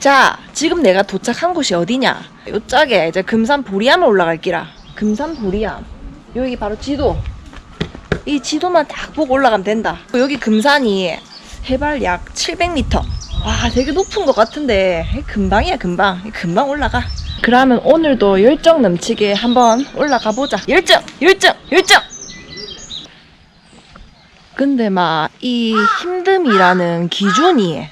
자, 지금 내가 도착한 곳이 어디냐? 요짝에 이제 금산 보리암을 올라갈 기라. 금산 보리암. 여기 바로 지도. 이 지도만 딱 보고 올라가면 된다. 여기 금산이 해발 약 700m. 와, 되게 높은 것 같은데 금방이야, 금방. 금방 올라가. 그러면 오늘도 열정 넘치게 한번 올라가 보자. 열정, 열정, 열정. 근데 막 이 힘듦이라는 기준이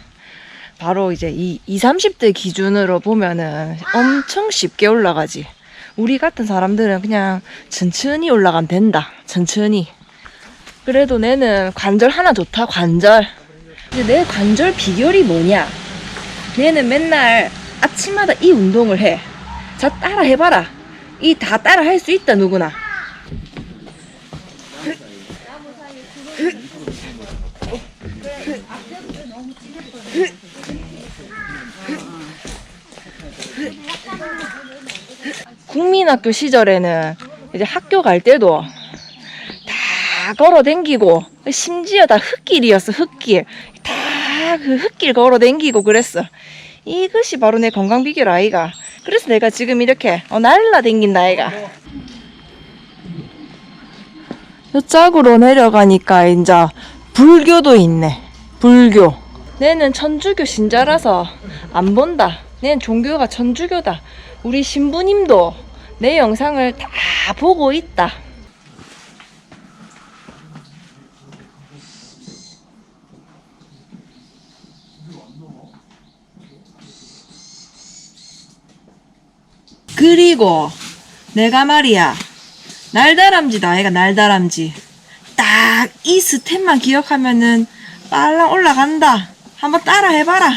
바로 이제 이 20, 30대 기준으로 보면은 엄청 쉽게 올라가지. 우리 같은 사람들은 그냥 천천히 올라가면 된다. 천천히. 그래도 내는 관절 하나 좋다, 관절. 근데 내 관절 비결이 뭐냐? 얘는 맨날 아침마다 이 운동을 해. 자, 따라 해봐라. 이 다 따라 할 수 있다, 누구나. 국민학교 시절에는 이제 학교 갈 때도 다 걸어 댕기고 심지어 다 흙길이었어 흙길. 다 그 흙길 걸어 댕기고 그랬어. 이것이 바로 내 건강 비결 아이가. 그래서 내가 지금 이렇게 어, 날라 댕긴다 아이가. 요짝으로 내려가니까 이제 불교도 있네. 불교 내는 천주교 신자라서 안 본다. 내는 종교가 천주교다. 우리 신부님도 내 영상을 다 보고 있다. 그리고 내가 말이야 날다람쥐다. 아이가 날다람쥐. 딱 이 스텝만 기억하면은 빨랑 올라간다 한번 따라 해봐라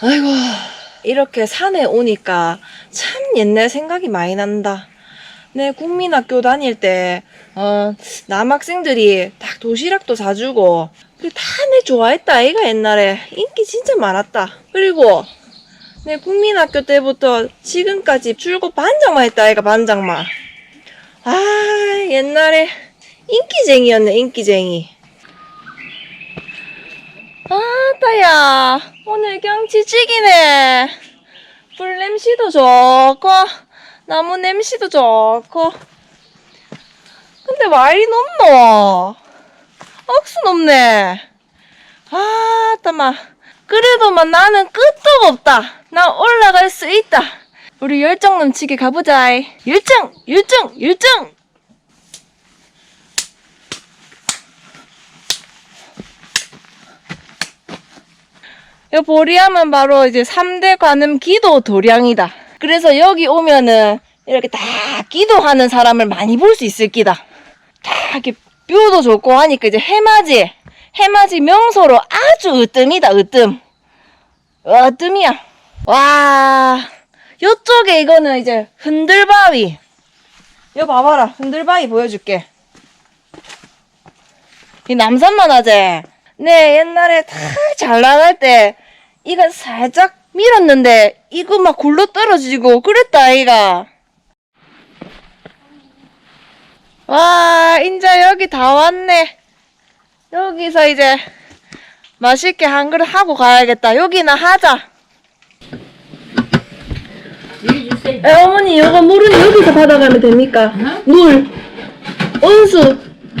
아이고 이렇게 산에 오니까 참 옛날 생각이 많이 난다. 내 국민학교 다닐 때 어, 남학생들이 딱 도시락도 사주고 다내 좋아했다 아이가 옛날에 인기 진짜 많았다. 그리고 내 국민학교 때부터 지금까지 출고 반장만 했다 아이가 반장만. 아 옛날에 인기쟁이였네 인기쟁이. 아 따야 오늘 경치 찍이네. 불 냄새도 좋고 나무 냄새도 좋고. 근데 말이 높노? 억수 높네. 아 따마 그래도만 뭐 나는 끝도 없다. 나 올라갈 수 있다. 우리 열정 넘치게 가보자 열정 열정 열정! 이 보리암은 바로 이제 3대 관음 기도 도량이다. 그래서 여기 오면은 이렇게 다 기도하는 사람을 많이 볼 수 있을 기다. 다 이렇게 뷰도 좋고 하니까 이제 해맞이, 해맞이 명소로 아주 으뜸이다, 으뜸. 으뜸이야. 와, 요쪽에 이거는 이제 흔들바위. 이거 봐봐라, 흔들바위 보여줄게. 이 남산만 하재. 네, 옛날에 다 잘 나갈 때, 이거 살짝 밀었는데, 이거 막 굴러 떨어지고, 그랬다, 아이가. 와, 인자 여기 다 왔네. 여기서 이제, 맛있게 한 그릇 하고 가야겠다. 여기나 하자. 에, 어머니, 이거 물은 여기서 받아가면 됩니까? 물, 온수,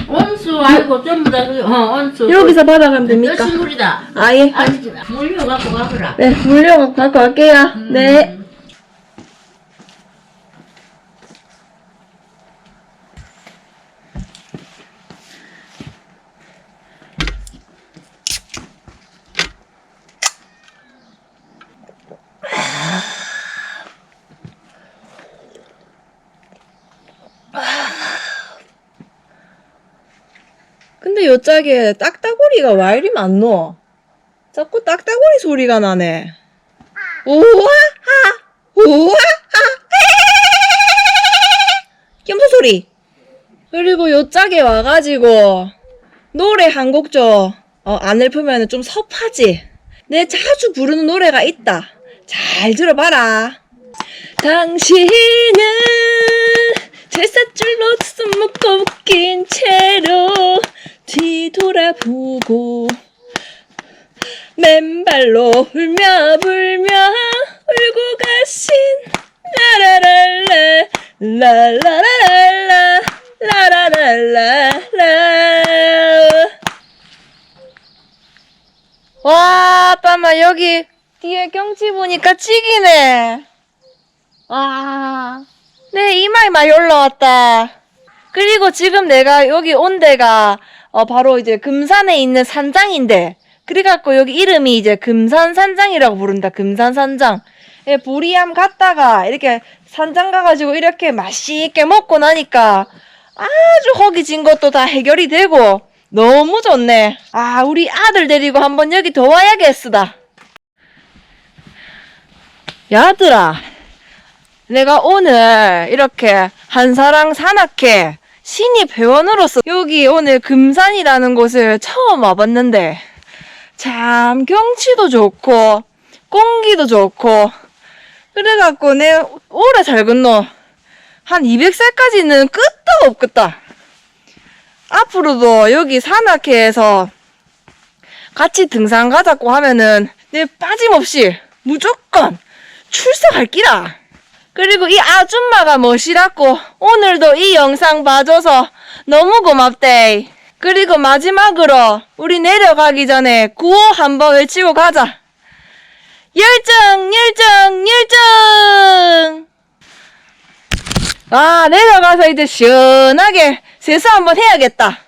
온수 아이고 전부 다 그, 어, 온수. 여기서 받아가면 됩니까? 신물이다. 아, 예. 아니, 물려 갖고 가거라. 네, 물려 갖고 갈게요. 네. 근데 요 짝에 딱따구리가 와 이리 많노? 자꾸 딱따구리 소리가 나네. 우와하! 우와하! 염소 소리! 그리고 요 짝에 와가지고, 노래 한곡 좀, 어, 안 읊으면 좀 섭하지? 내 자주 부르는 노래가 있다. 잘 들어봐라. 당신은 쇠사줄로 숨 먹고 웃긴 채로 뒤돌아보고 맨발로 울며 불며 울고 가신 라라랄라 라라랄라 라라랄라 와 땀아 여기 뒤에 경치 보니까 찍이네. 와, 내 이마에 많이 올라왔다. 그리고 지금 내가 여기 온 데가 어, 바로 이제 금산에 있는 산장인데, 그래갖고 여기 이름이 이제 금산산장이라고 부른다. 금산산장. 예, 보리암 갔다가 이렇게 산장 가가지고 이렇게 맛있게 먹고 나니까 아주 허기 진 것도 다 해결이 되고 너무 좋네. 아, 우리 아들 데리고 한번 여기 더 와야겠으다. 야들아, 내가 오늘 이렇게 한사랑 산악회 신입 회원으로서 여기 오늘 금산이라는 곳을 처음 와봤는데 참 경치도 좋고 공기도 좋고 그래갖고 내 오래 잘 건너 한 200살까지는 끝도 없겠다. 앞으로도 여기 산악회에서 같이 등산 가자고 하면은 내 빠짐없이 무조건 출석할 끼라. 그리고 이 아줌마가 멋이라고 오늘도 이 영상 봐줘서 너무 고맙대. 그리고 마지막으로 우리 내려가기 전에 구호 한번 외치고 가자. 열정, 열정, 열정! 아, 내려가서 이제 시원하게 세수 한번 해야겠다.